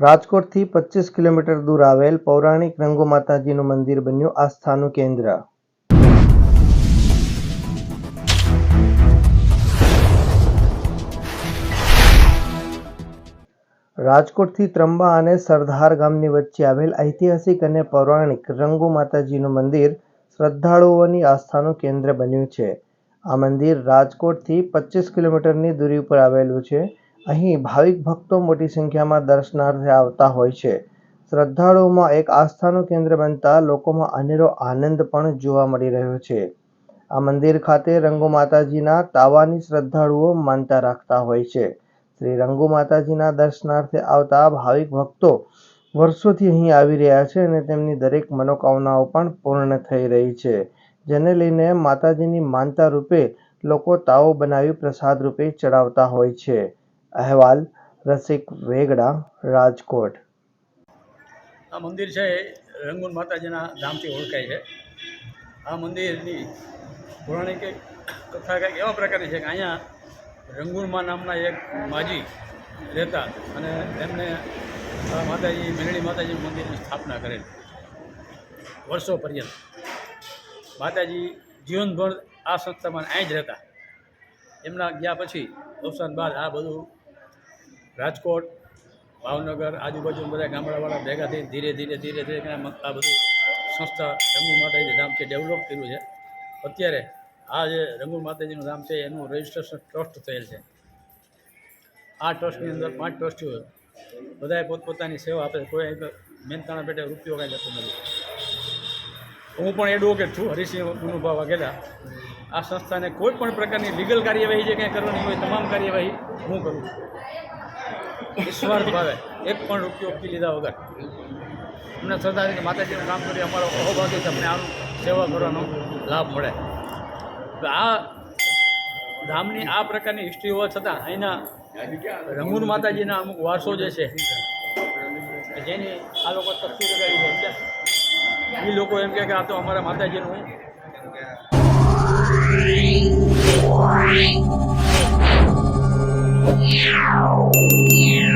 રાજકોટથી પચીસ કિલોમીટર દૂર આવેલ પૌરાણિક રંગો માતાજીનું મંદિર બન્યું આસ્થાનું કેન્દ્ર. રાજકોટથી ત્રંબા અને સરદાર ગામની વચ્ચે આવેલ ઐતિહાસિક અને પૌરાણિક રંગો માતાજીનું મંદિર શ્રદ્ધાળુઓની આસ્થાનું કેન્દ્ર બન્યું છે. આ મંદિર રાજકોટથી પચીસ કિલોમીટરની દૂરી ઉપર આવેલું છે. અહીં ભાવિક ભક્તો મોટી સંખ્યામાં દર્શનાર્થે આવતા હોય છે. શ્રદ્ધાળુઓમાં એક આસ્થાનું કેન્દ્ર બનતા લોકોમાં અનેરો આનંદ પણ જોવા મળી રહ્યો છે. આ મંદિર ખાતે રંગો માતાજીના તાવાની શ્રદ્ધાળુઓ માનતા રાખતા હોય છે. શ્રી રંગુ માતાજીના દર્શનાર્થે આવતા ભાવિક ભક્તો વર્ષોથી અહીં આવી રહ્યા છે અને તેમની દરેક મનોકામનાઓ પણ પૂર્ણ થઈ રહી છે, જેને લઈને માતાજીની માનતા રૂપે લોકો તાવો બનાવી પ્રસાદ રૂપે ચડાવતા હોય છે. અહેવાલ, રસિક વેગડા, રાજકોટ. આ મંદિર છે રંગૂન માતાજીના ધામથી ઓળખાય છે. આ મંદિરની પૌરાણિક કથા કંઈક એવા પ્રકારની છે કે અહીંયા રંગૂનમાં નામના એક માજી રહેતા અને એમને માતાજી, મેરડી માતાજીનું મંદિરની સ્થાપના કરેલી. વર્ષો પર્યંત. માતાજી જીવનભર આ સંસ્થામાં અહીં જ રહેતા. એમના ગયા પછી અવસાન બાદ આ બધું રાજકોટ, ભાવનગર આજુબાજુ બધા ગામડાવાળા ભેગા થઈને ધીરે ધીરે ધીરે ધીરે આ બધું સંસ્થા રંગુ માતાજી ધામ છે, ડેવલપ કર્યું છે. અત્યારે આ જે રંગુ માતાજીનું ધામ છે, એનું રજિસ્ટ્રેશન ટ્રસ્ટ થયેલ છે. આ ટ્રસ્ટની અંદર પાંચ ટ્રસ્ટીઓ બધાએ પોતપોતાની સેવા આપે કોઈ મહેનતાણા પેટે રૂપિયો કાંઈ જતો નથી. હું પણ એડવોકેટ છું. હરિસિંહ ગુનુભા વાઘેલા આ સંસ્થાને કોઈ પણ પ્રકારની લીગલ કાર્યવાહી જે કંઈ કરવાની હોય, તમામ કાર્યવાહી હું કરું છું. નિસ્વાર્થ ભાવે એક પણ રૂપિયો ફી લીધા વગર. અમને શ્રદ્ધા કે માતાજીનું કામ કરી અમારો અહોભાગ્ય તમને આમ સેવા કરવાનો લાભ મળે. આ ધામની આ પ્રકારની હિસ્ટ્રી હોવા છતાં અહીંના રંગૂન માતાજીના અમુક વારસો જે છે જેની આ લોકો તસ્વીર લગાવી છે એ લોકો એમ કે આ તો અમારા માતાજીનું Yeah.